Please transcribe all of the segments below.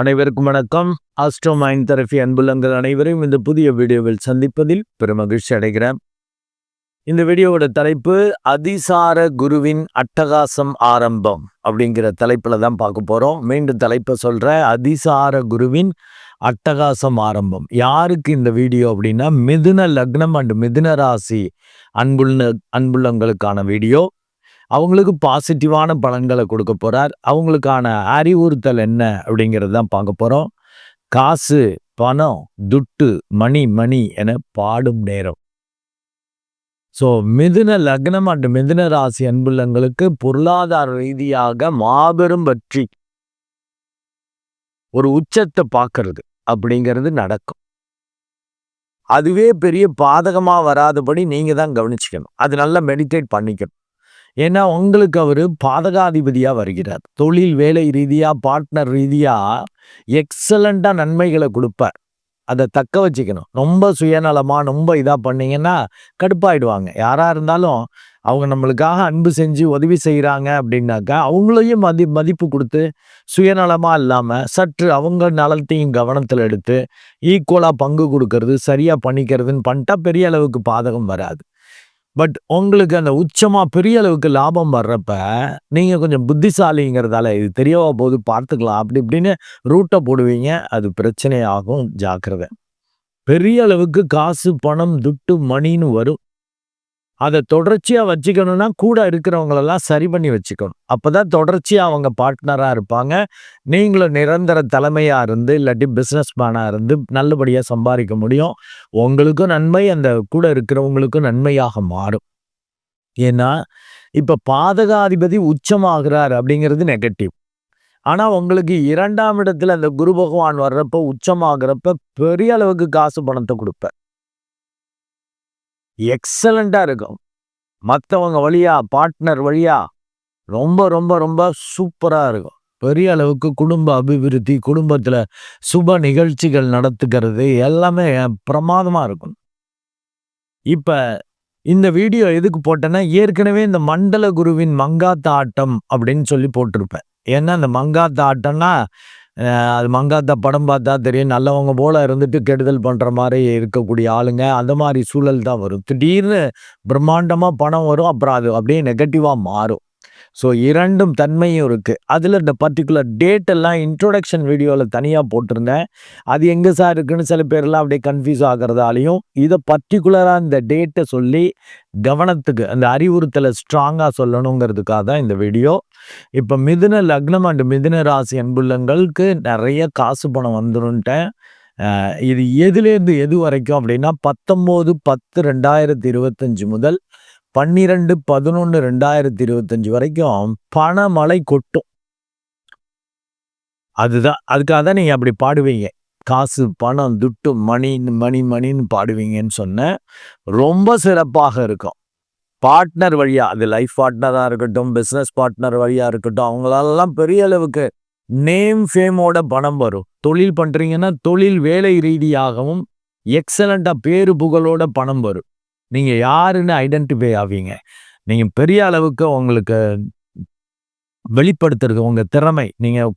அனைவருக்கும் வணக்கம். Astro mind therapy அன்புள்ளங்கள் அனைவரையும் இந்த புதிய வீடியோவில் சந்திப்பதில் பெருமகிழ்ச்சி அடைகிறேன். இந்த வீடியோவோட தலைப்பு அதிசார குருவின் அட்டகாசம் ஆரம்பம் அப்படிங்கிற தலைப்பில் தான் பார்க்க போகிறோம் மீண்டும் தலைப்பை சொல்கிற அதிசார குருவின் அட்டகாசம் ஆரம்பம். யாருக்கு இந்த வீடியோ அப்படின்னா மிதுன லக்னம் அண்ட் மிதுன ராசி அன்புள்ள அன்புள்ளங்களுக்கான வீடியோ. அவங்களுக்கு பாசிட்டிவான பலன்களை கொடுக்க போகிறார் அவங்களுக்கான அறிவுறுத்தல் என்ன அப்படிங்கிறது தான் பார்க்க போகிறோம் காசு பணம் துட்டு மணி மணி என பாடும் நேரம். ஸோ மிதுன லக்னம் அண்ட் மிதுன ராசி அன்புள்ளங்களுக்கு பொருளாதார ரீதியாக மாபெரும் வெற்றி. ஒரு உச்சத்தை பார்க்கறது அப்படிங்கிறது நடக்கும். அதுவே பெரிய பாதகமாக வராதபடி நீங்கள் தான் கவனிச்சுக்கணும். அது நல்லா மெடிடேட் பண்ணிக்கணும். ஏன்னா உங்களுக்கு அவர் பாதகாதிபதியாக வருகிறார். தொழில் வேலை ரீதியாக பார்ட்னர் ரீதியாக எக்ஸலண்ட்டாக நன்மைகளை கொடுப்பார். அதை தக்க வச்சுக்கணும். ரொம்ப சுயநலமாக ரொம்ப இதாக பண்ணிங்கன்னா கடுப்பாயிடுவாங்க. யாராக இருந்தாலும் அவங்க நம்மளுக்காக அன்பு செஞ்சு உதவி செய்கிறாங்க அப்படின்னாக்கா அவங்களையும் மதி மதிப்பு கொடுத்து சுயநலமாக இல்லாமல் சற்று அவங்க நலத்தையும் கவனத்தில் எடுத்து ஈக்குவலாக பங்கு கொடுக்கறது சரியாக பண்ணிக்கிறதுன்னு பண்ணிட்டா பெரிய அளவுக்கு பாதகம் வராது. பட் உங்களுக்கு அந்த உச்சமாக பெரிய அளவுக்கு லாபம் வர்றப்ப நீங்கள் கொஞ்சம் புத்திசாலிங்கிறதால இது தெரியவா போது பார்த்துக்கலாம். அப்படி இப்படின்னு ரூட்டை போடுவீங்க அது பிரச்சனையாகும். ஜாக்கிரதை. பெரிய அளவுக்கு காசு பணம் துட்டு மணின்னு வரும். அதை தொடர்ச்சியாக வச்சுக்கணும்னா கூட இருக்கிறவங்களெல்லாம் சரி பண்ணி வச்சுக்கணும். அப்போ தான் தொடர்ச்சியாக அவங்க பார்ட்னராக இருப்பாங்க. நீங்களும் நிரந்தர தலைமையாக இருந்து இல்லாட்டி பிஸ்னஸ் மேனாக இருந்து நல்லபடியாக சம்பாதிக்க முடியும். உங்களுக்கும் நன்மை அந்த கூட இருக்கிறவங்களுக்கும் நன்மையாக மாறும். ஏன்னா இப்போ பாதகாதிபதி உச்சமாகிறார் அப்படிங்கிறது நெகட்டிவ் ஆனால் உங்களுக்கு இரண்டாம் இடத்துல அந்த குரு பகவான் வர்றப்போ உச்சமாகிறப்ப பெரிய அளவுக்கு காசு பணத்தை கொடுப்பேன் எக்ஸலண்ட்டாக இருக்கும். மற்றவங்க வழியா பார்ட்னர் வழியாக ரொம்ப ரொம்ப ரொம்ப சூப்பராக இருக்கும். பெரிய அளவுக்கு குடும்ப அபிவிருத்தி குடும்பத்தில் சுப நிகழ்ச்சிகள் நடத்துக்கிறது எல்லாமே பிரமாதமாக இருக்கும். இப்போ இந்த வீடியோ எதுக்கு போட்டேன்னா ஏற்கனவே இந்த மண்டல குருவின் மங்காத்த ஆட்டம் அப்படின்னு சொல்லி போட்டிருப்பேன். ஏன்னா இந்த மங்காத்த ஆட்டம்னா அது மங்காத்த படம் பார்த்தா தெரியும். நல்லவங்க போல இருந்துட்டு கெடுதல் பண்ணுற மாதிரி இருக்கக்கூடிய ஆளுங்க அந்த மாதிரி சூழல் தான் வரும். திடீர்னு பிரம்மாண்டமாக பணம் வரும். அப்புறம் அது அப்படியே நெகட்டிவாக மாறும். ஸோ இரண்டும் தன்மையும் இருக்குது அதில் இந்த பர்டிகுலர் டேட் எல்லாம் இன்ட்ரோடக்ஷன் வீடியோவில் தனியாக போட்டிருந்தேன். அது எங்கே சார் இருக்குன்னு சில பேர்லாம் அப்படியே கன்ஃபியூஸ் ஆகிறதாலையும் இதை பர்டிகுலராக இந்த டேட்டை சொல்லி கவனத்துக்கு அந்த அறிவுறுத்தலை ஸ்ட்ராங்காக சொல்லணுங்கிறதுக்காக தான் இந்த வீடியோ இப்போ மிதுன லக்னம் அண்ட் மிதுன ராசி அன்புள்ளங்களுக்கு நிறைய காசு பணம் வந்துருன்ட்டேன் இது எதுலேருந்து எது வரைக்கும் அப்படின்னா பத்தொம்போது பத்து ரெண்டாயிரத்தி இருபத்தஞ்சி முதல் பன்னிரெண்டு பதினொன்று ரெண்டாயிரத்தி இருபத்தஞ்சு வரைக்கும் பணமழை கொட்டும். அதுதான் அதுக்காக தான் நீங்கள் அப்படி பாடுவீங்க. காசு பணம் துட்டு மணி மணி மணின்னு பாடுவீங்கன்னு சொன்னேன் ரொம்ப சிறப்பாக இருக்கும். பார்ட்னர் வழியாக அது லைஃப் பார்ட்னராக இருக்கட்டும் பிஸ்னஸ் பார்ட்னர் வழியாக இருக்கட்டும் அவங்களாலலாம் பெரிய அளவுக்கு நேம் ஃபேமோட பணம் வரும். தொழில் பண்ணுறீங்கன்னா தொழில் வேலை ரீதியாகவும் எக்ஸலண்ட்டாக பேரு புகழோட பணம் வரும். நீங்கள் யாருன்னு ஐடென்டிஃபை ஆவீங்க. நீங்கள் பெரிய அளவுக்கு உங்களுக்கு வெளிப்படுத்துறது உங்கள் திறமை. நீங்கள்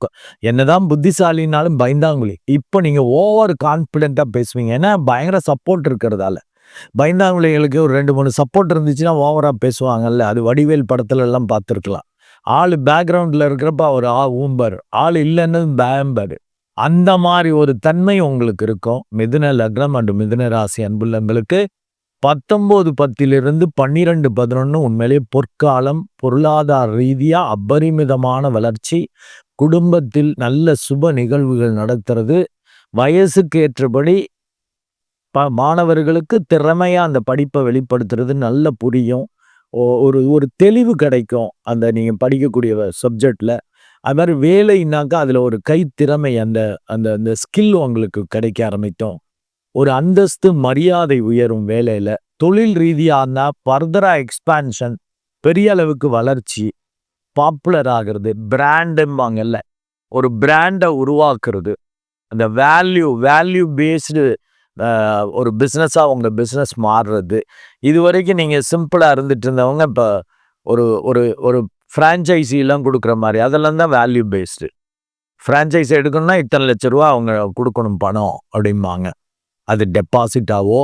என்னதான் புத்திசாலினாலும் பயந்தாங்குழி. இப்போ நீங்கள் ஓவர் கான்ஃபிடென்ட்டாக பேசுவீங்க. ஏன்னா பயங்கர சப்போர்ட் இருக்கிறதால. பயந்தாங்குழிகளுக்கு ஒரு ரெண்டு மூணு சப்போர்ட் இருந்துச்சுன்னா ஓவராக பேசுவாங்கல்ல. அது வடிவேல் படத்துல எல்லாம் பார்த்துருக்கலாம். ஆள் பேக்ரவுண்டில் இருக்கிறப்ப அவர் ஆ ஊம்பர். ஆள் இல்லைன்னு பேம்பர் அந்த மாதிரி ஒரு தன்மை உங்களுக்கு இருக்கும். மிதுன லக்னம் அண்டு மிதுன ராசி அன்புள்ளங்களுக்கு பத்தொம்போது பத்திலிருந்து பன்னிரெண்டு பதினொன்று உண்மையிலே பொற்காலம் பொருளாதார ரீதியாக அபரிமிதமான வளர்ச்சி குடும்பத்தில் நல்ல சுப நிகழ்வுகள் நடத்துறது வயசுக்கு ஏற்றபடி ப மாணவர்களுக்கு திறமையாக அந்த படிப்பை வெளிப்படுத்துறது நல்ல புரியும். ஒரு ஒரு தெளிவு கிடைக்கும் அந்த நீங்கள் படிக்கக்கூடிய சப்ஜெக்டில் அது மாதிரி வேலைன்னாக்கா அதில் ஒரு கைத்திறமை அந்த அந்த அந்த ஸ்கில் உங்களுக்கு கிடைக்க ஆரம்பித்தோம் ஒரு அந்தஸ்து மரியாதை உயரும் வேலையில தொழில் ரீதியான ஃபர்தரா எக்ஸ்பான்ஷன் பெரிய அளவுக்கு வளர்ச்சி பாப்புலர் ஆகிறது. பிராண்டும்பாங்கல்ல ஒரு பிராண்டை உருவாக்குறது. அந்த வேல்யூ வேல்யூ பேஸ்டு ஒரு பிஸ்னஸாக உங்கள் பிஸ்னஸ் மாறுறது. இது வரைக்கும் நீங்கள் சிம்பிளாக இருந்துட்டு இருந்தவங்க இப்போ ஒரு ஒரு ஒரு ஃப்ரான்ச்சைஸிலாம் கொடுக்குற மாதிரி அதெல்லாம் தான் வேல்யூ பேஸ்டு ஃப்ரான்ச்சைஸ் எடுக்கணும்னா இத்தனை லட்ச ரூபா அவங்க கொடுக்கணும் பணம் அப்படிம்பாங்க. அது டெபாசிட்டாவோ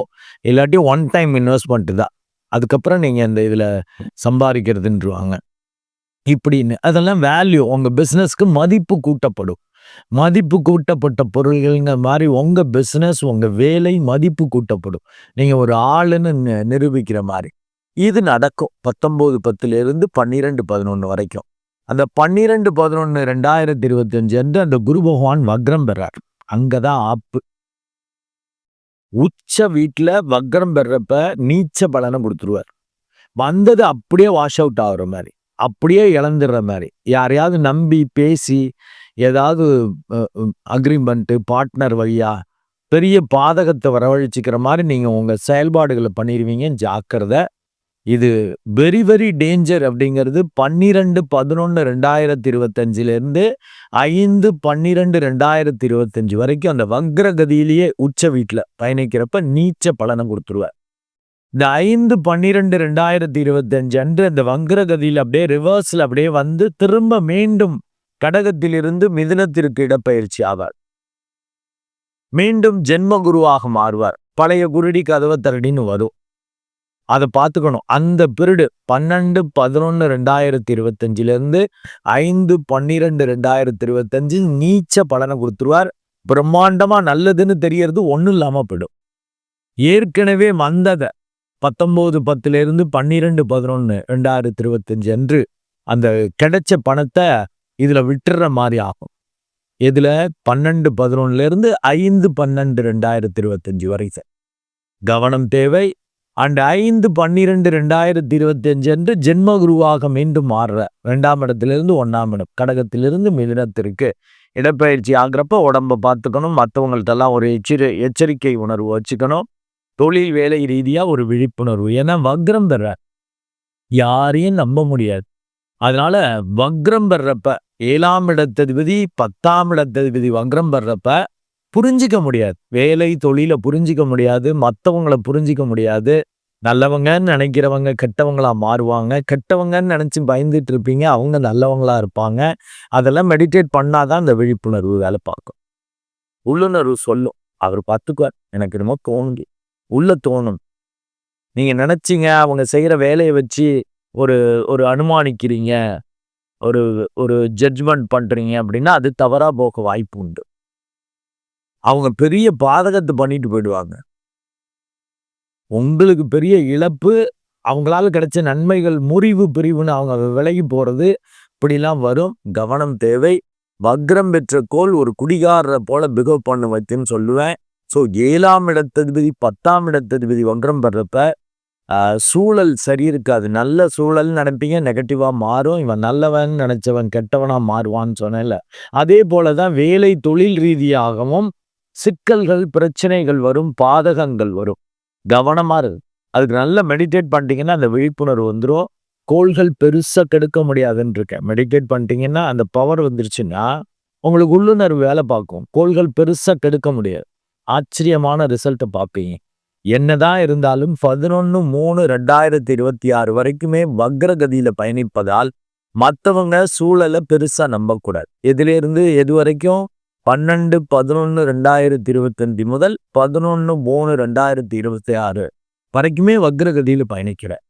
இல்லாட்டி ஒன் டைம் இன்வெஸ்ட்மெண்ட்டு தான் அதுக்கப்புறம் நீங்கள் இந்த இதில் சம்பாதிக்கிறதுன்றவாங்க. இப்படின்னு. அதெல்லாம் வேல்யூ உங்கள் பிஸ்னஸ்க்கு மதிப்பு கூட்டப்படும். மதிப்பு கூட்டப்பட்ட பொருள்கள்ங்கிற மாதிரி உங்கள் பிஸ்னஸ் உங்கள் வேலை மதிப்பு கூட்டப்படும். நீங்கள் ஒரு ஆளுன்னு நிரூபிக்கிற மாதிரி. இது நடக்கும். பத்தொம்போது பத்துலேருந்து பன்னிரெண்டு பதினொன்று வரைக்கும். அந்த பன்னிரெண்டு பதினொன்று ரெண்டாயிரத்தி இருபத்தஞ்சு அன்று அந்த குரு பகவான் வக்ரம் பெறார். அங்கே தான் ஆப்பு. உச்ச வீட்டில் வக்கரம் பெறப்ப நீச்ச பலனை கொடுத்துருவார். வந்தது அப்படியே வாஷ் அவுட் ஆகுற மாதிரி அப்படியே இழந்துடுற மாதிரி யாரையாவது நம்பி பேசி ஏதாவது அக்ரிமெண்ட்டு பார்ட்னர் வழியாக பெரிய பாதகத்தை வரவழைச்சிக்கிற மாதிரி நீங்கள் உங்கள் செயல்பாடுகளை பண்ணிடுவீங்க ஜாக்கிரதை இது வெரி வெரி டேஞ்சர் அப்படிங்கிறது பன்னிரெண்டு பதினொன்று ரெண்டாயிரத்தி இருபத்தஞ்சிலேருந்து ஐந்து பன்னிரெண்டு ரெண்டாயிரத்தி இருபத்தஞ்சு வரைக்கும் அந்த வக்ரகதியிலேயே உச்ச வீட்டில் பயணிக்கிறப்ப நீச்ச பலனை கொடுத்துருவார். இந்த ஐந்து பன்னிரெண்டு ரெண்டாயிரத்தி இருபத்தஞ்சு அன்று அந்த வக்ரகதியில் அப்படியே ரிவர்ஸில் அப்படியே வந்து திரும்ப மீண்டும் கடகத்திலிருந்து மிதுனத்திற்கு இடப்பயிற்சி ஆவார். மீண்டும் ஜென்ம குருவாக மாறுவார். பழைய குருடி கதவை தரடின்னு வரும். அதை பார்த்துக்கணும். அந்த பீரியடு பன்னெண்டு பதினொன்று ரெண்டாயிரத்தி இருபத்தஞ்சிலேருந்து ஐந்து பன்னிரெண்டு ரெண்டாயிரத்தி இருபத்தஞ்சு நீச்ச பலனை கொடுத்துருவார். பிரம்மாண்டமாக நல்லதுன்னு தெரியறது ஒன்றும் இல்லாமல் போயிடும். ஏற்கனவே வந்ததை பத்தொம்போது பத்துலேருந்து பன்னிரெண்டு பதினொன்று ரெண்டாயிரத்தி இருபத்தஞ்சு அன்று அந்த கிடைச்ச பணத்தை இதில் விட்டுற மாதிரி ஆகும். இதில் பன்னெண்டு பதினொன்னுலேருந்து ஐந்து பன்னெண்டு ரெண்டாயிரத்தி இருபத்தஞ்சு வரைக்கும் கவனம் தேவை. அண்ட் ஐந்து பன்னிரெண்டு ரெண்டாயிரத்தி இருபத்தஞ்சு அன்று ஜென்ம குருவாக மீண்டும் மாறுற. ரெண்டாம் இடத்திலிருந்து ஒன்றாம் இடம். கடகத்திலிருந்து மிதினத்திற்கு இடப்பெயர்ச்சி ஆகிறப்ப உடம்ப பார்த்துக்கணும். மற்றவங்கள்ட்டெல்லாம் ஒரு எச்சரி எச்சரிக்கை உணர்வு வச்சுக்கணும். தொழில் வேலை ரீதியாக ஒரு விழிப்புணர்வு. ஏன்னா வக்ரம் பெற யாரையும் நம்ப முடியாது. அதனால வக்ரம் பெறப்ப ஏழாம் இடத்ததிபதி பத்தாம் இடத்ததிபதி வக்ரம் பெறப்ப புரிஞ்சிக்க முடியாது. வேலை தொழிலை புரிஞ்சிக்க முடியாது. மற்றவங்கள புரிஞ்சிக்க முடியாது. நல்லவங்கன்னு நினைக்கிறவங்க கெட்டவங்களா மாறுவாங்க. கெட்டவங்கன்னு நினச்சி பயந்துட்டு இருப்பீங்க. அவங்க நல்லவங்களா இருப்பாங்க. அதெல்லாம் மெடிடேட் பண்ணாதான் அந்த விழிப்புணர்வு வேலை பார்க்கும். உள்ளுணர்வு சொல்லும். அவர் பார்த்துக்குவார். எனக்கு என்னமோ தோணுது. உள்ள தோணும். நீங்கள் நினச்சிங்க அவங்க செய்கிற வேலையை வச்சு ஒரு ஒரு அனுமானிக்கிறீங்க. ஒரு ஒரு ஜட்ஜ்மெண்ட் பண்ணுறீங்க அப்படின்னா அது தவறாக போக வாய்ப்பு உண்டு. அவங்க பெரிய பாதகத்தை பண்ணிட்டு போயிடுவாங்க. உங்களுக்கு பெரிய இழப்பு அவங்களால கிடைச்ச நன்மைகள் முறிவு பிரிவுன்னு அவங்க விலகி போறது இப்படிலாம் வரும். கவனம் தேவை. வக்ரம் பெற்ற கோல் ஒரு குடிகாரரை போல பிகவ் பண்ண வைத்துன்னு சொல்லுவேன். ஸோ ஏழாம் இடத்ததிபதி பத்தாம் இடத்ததிபதி வக்ரம் பெறப்ப சூழல் சரி இருக்காது. நல்ல சூழல் நினைப்பீங்க நெகட்டிவாக மாறும். இவன் நல்லவன் நினைச்சவன் கெட்டவனாக மாறுவான்னு சொன்னேன்ல. அதே போல தான் வேலை தொழில் ரீதியாகவும் சிக்கல்கள் பிரச்சனைகள் வரும் பாதகங்கள் வரும். கவனமாக இருக்கு அதுக்கு நல்லா மெடிடேட் பண்ணிட்டீங்கன்னா அந்த விழிப்புணர்வு வந்துடும் கோள்கள் பெருசா கெடுக்க முடியாதுன்னு இருக்கேன். மெடிடேட் பண்ணிட்டீங்கன்னா அந்த பவர் வந்துருச்சுன்னா உங்களுக்கு உள்ளுணர்வு வேலை பார்க்கும். கோள்கள் பெருசா கெடுக்க முடியாது. ஆச்சரியமான ரிசல்ட்டை பார்ப்பீங்க. என்னதான் இருந்தாலும் பதினொன்று மூணு ரெண்டாயிரத்தி இருபத்தி ஆறு வரைக்குமே வக்ரகதியில் பயணிப்பதால் மற்றவங்க சூழலை பெருசா நம்பக்கூடாது. எதிலிருந்து எது வரைக்கும் பன்னெண்டு பதினொன்று ரெண்டாயிரத்தி இருபத்தஞ்சு முதல் பதினொன்று மூணு ரெண்டாயிரத்தி இருபத்தி ஆறு வரைக்குமே வக்ரகதியில் பயணிக்கிறேன்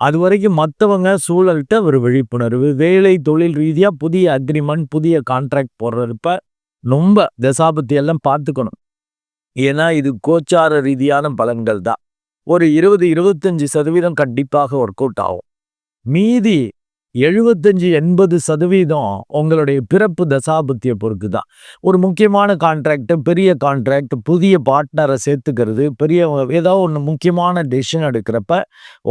அது வரைக்கும் மற்றவங்க சூழல்கிட்ட ஒரு விழிப்புணர்வு வேலை தொழில் ரீதியாக புதிய அக்ரிமெண்ட் புதிய கான்ட்ராக்ட் போடுறப்ப ரொம்ப தசாபத்தி எல்லாம் பார்த்துக்கணும். ஏன்னா இது கோச்சார ரீதியான பலன்கள் தான். ஒரு இருபது இருபத்தஞ்சு சதவீதம் கண்டிப்பாக ஒர்க் அவுட் ஆகும். மீதி எழுபத்தஞ்சு எண்பது சதவீதம் உங்களுடைய பிறப்பு தசாபத்திய பொறுத்து தான். ஒரு முக்கியமான கான்ட்ராக்டு பெரிய கான்ட்ராக்ட் புதிய பார்ட்னரை சேர்த்துக்கிறது பெரிய ஏதோ ஒன்று முக்கியமான டெசிஷன் எடுக்கிறப்ப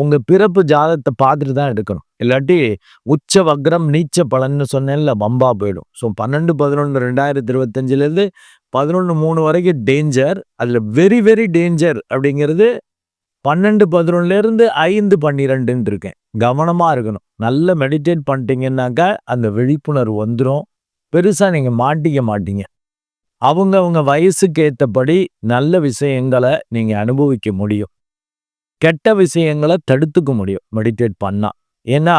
உங்கள் பிறப்பு ஜாதத்தை பார்த்துட்டு தான் எடுக்கணும். இல்லாட்டி உச்ச வக்ரம் நீச்ச பலன்னு சொன்னேன்ல பம்பா போயிடும். ஸோ பன்னெண்டு பதினொன்று ரெண்டாயிரத்தி இருபத்தஞ்சிலேருந்து பதினொன்று மூணு வரைக்கும் டேஞ்சர் அதில் வெரி வெரி டேஞ்சர் அப்படிங்கிறது பன்னெண்டு பதினொன்னுலேருந்து ஐந்து பன்னிரெண்டுன்னு இருக்கேன் கவனமாக இருக்கணும். நல்ல மெடிடேட் பண்ணிட்டீங்கன்னாக்கா அந்த விழிப்புணர்வு வந்துடும் பெருசாக நீங்கள் மாட்டிக்க மாட்டீங்க. அவங்க அவங்க வயசுக்கு ஏற்றபடி நல்ல விஷயங்களை நீங்கள் அனுபவிக்க முடியும். கெட்ட விஷயங்களை தடுத்துக்க முடியும். மெடிடேட் பண்ணால் ஏன்னா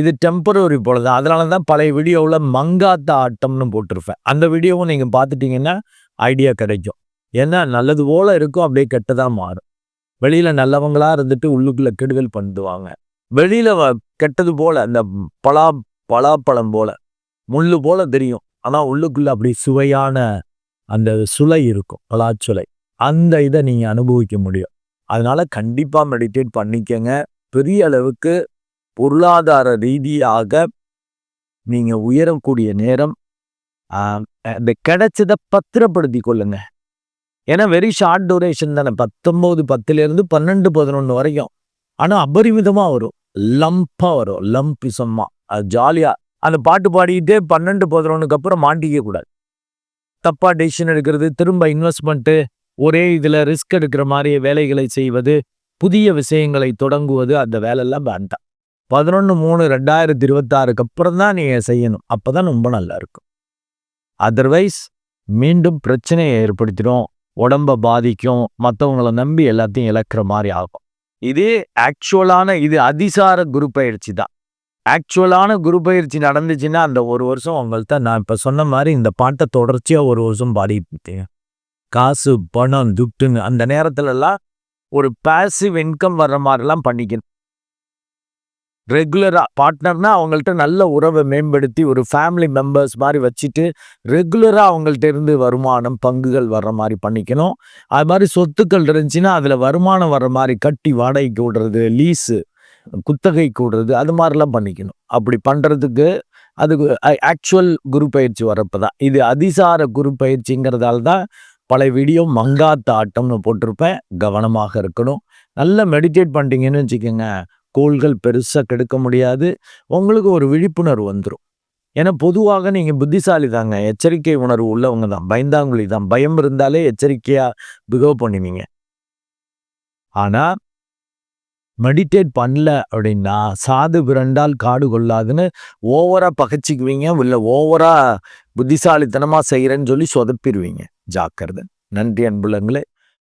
இது டெம்பரரி போல தான் அதனால தான் பழைய வீடியோவில் மங்காத்த ஆட்டம்னு போட்டிருப்பேன். அந்த வீடியோவும் நீங்கள் பார்த்துட்டிங்கன்னா ஐடியா கிடைக்கும். ஏன்னா நல்லது போல இருக்கும் அப்படியே கெட்டதாக மாறும். வெளியில் நல்லவங்களாக இருந்துட்டு உள்ளுக்குள்ளே கெடுதல் பண்ணுவாங்க. வெளியில் கெட்டது போல் அந்த பலா பலாப்பழம் போல் முள்ளு போல் தெரியும். ஆனால் உள்ளுக்குள்ளே அப்படி சுவையான அந்த சுலை இருக்கும் பலாச்சுலை. அந்த இதை நீங்கள் அனுபவிக்க முடியும். அதனால் கண்டிப்பாக மெடிடேட் பண்ணிக்கங்க. பெரிய அளவுக்கு பொருளாதார ரீதியாக நீங்கள் உயரக்கூடிய நேரம் அந்த கிடைச்சதை பத்திரப்படுத்தி கொள்ளுங்கள் ஏன்னா வெரி ஷார்ட் டூரேஷன் தானே. பத்தொம்போது பத்துலேருந்து பன்னெண்டு பதினொன்று வரைக்கும். ஆனால் அபரிமிதமாக வரும். லம்பாக வரும். லம்பிசம்மா அது ஜாலியாக அந்த பாட்டு பாடிக்கிட்டே பன்னெண்டு பதினொன்றுக்கு அப்புறம் மாட்டிக்க கூடாது. தப்பாக டெசிஷன் எடுக்கிறது திரும்ப இன்வெஸ்ட்மெண்ட்டு ஒரே இதில் ரிஸ்க் எடுக்கிற மாதிரி வேலைகளை செய்வது புதிய விஷயங்களை தொடங்குவது அந்த வேலையெல்லாம் வேண்டாம் பதினொன்று மூணு ரெண்டாயிரத்தி இருபத்தாறுக்கு அப்புறம் தான் நீங்கள் செய்யணும். அப்போ தான் ரொம்ப நல்லா இருக்கும். அதர்வைஸ் மீண்டும் பிரச்சனையை ஏற்படுத்திடும். உடம்ப பாதிக்கும் மற்றவங்கள நம்பி எல்லாத்தையும் இழக்கிற மாதிரி ஆகும். இது ஆக்சுவலான இது அதிசார குரு பயிற்சி தான். ஆக்சுவலான குரு பயிற்சி நடந்துச்சுன்னா அந்த ஒரு வருஷம் உங்கள்கிட்ட நான் இப்போ சொன்ன மாதிரி இந்த பாட்டை தொடர்ச்சியாக ஒரு வருஷம் பாடிட்டு காசு பணம் துட்டுன்னு அந்த நேரத்துலலாம் ஒரு பாசிவ் இன்கம் வர்ற மாதிரிலாம் பண்ணிக்கணும். ரெகுலராக பார்ட்னர்னா அவங்கள்ட்ட நல்ல உறவை மேம்படுத்தி ஒரு ஃபேமிலி மெம்பர்ஸ் மாதிரி வச்சுட்டு ரெகுலராக அவங்கள்ட்ட இருந்து வருமானம் பங்குகள் வர்ற மாதிரி பண்ணிக்கணும். அது மாதிரி சொத்துக்கள் இருந்துச்சுன்னா அதில் வருமானம் வர்ற மாதிரி கட்டி வாடகைக்கு விடுறது லீஸு குத்தகை கூடுறது அது மாதிரிலாம் பண்ணிக்கணும். அப்படி பண்ணுறதுக்கு அதுக்கு ஆக்சுவல் குரு பயிற்சி வரப்போ தான். இது அதிசார குரு பயிற்சிங்கிறதால தான் பழைய வீடியோ மங்காத்த ஆட்டம்னு போட்டிருப்பேன். கவனமாக இருக்கணும். நல்லா மெடிடேட் பண்ணிட்டீங்கன்னு வச்சுக்கோங்க. கோள்கள் பெருசாக கெடுக்க முடியாது. உங்களுக்கு ஒரு விழிப்புணர்வு வந்துடும் ஏன்னா பொதுவாக நீங்கள் புத்திசாலி தாங்க எச்சரிக்கை உணர்வு உள்ளவங்க தான். பயந்தாங்குழி தான். பயம் இருந்தாலே எச்சரிக்கையாக பிகவ் பண்ணுவீங்க. ஆனால் மெடிடேட் பண்ணல அப்படின்னா சாது பிறண்டால் காடு கொள்ளாதுன்னு ஓவராக பகைச்சிக்குவீங்க. இல்லை ஓவராக புத்திசாலித்தனமாக செய்கிறேன்னு சொல்லி சொதப்பிடுவீங்க ஜாக்கிரதை. நன்றி அன்புலங்களே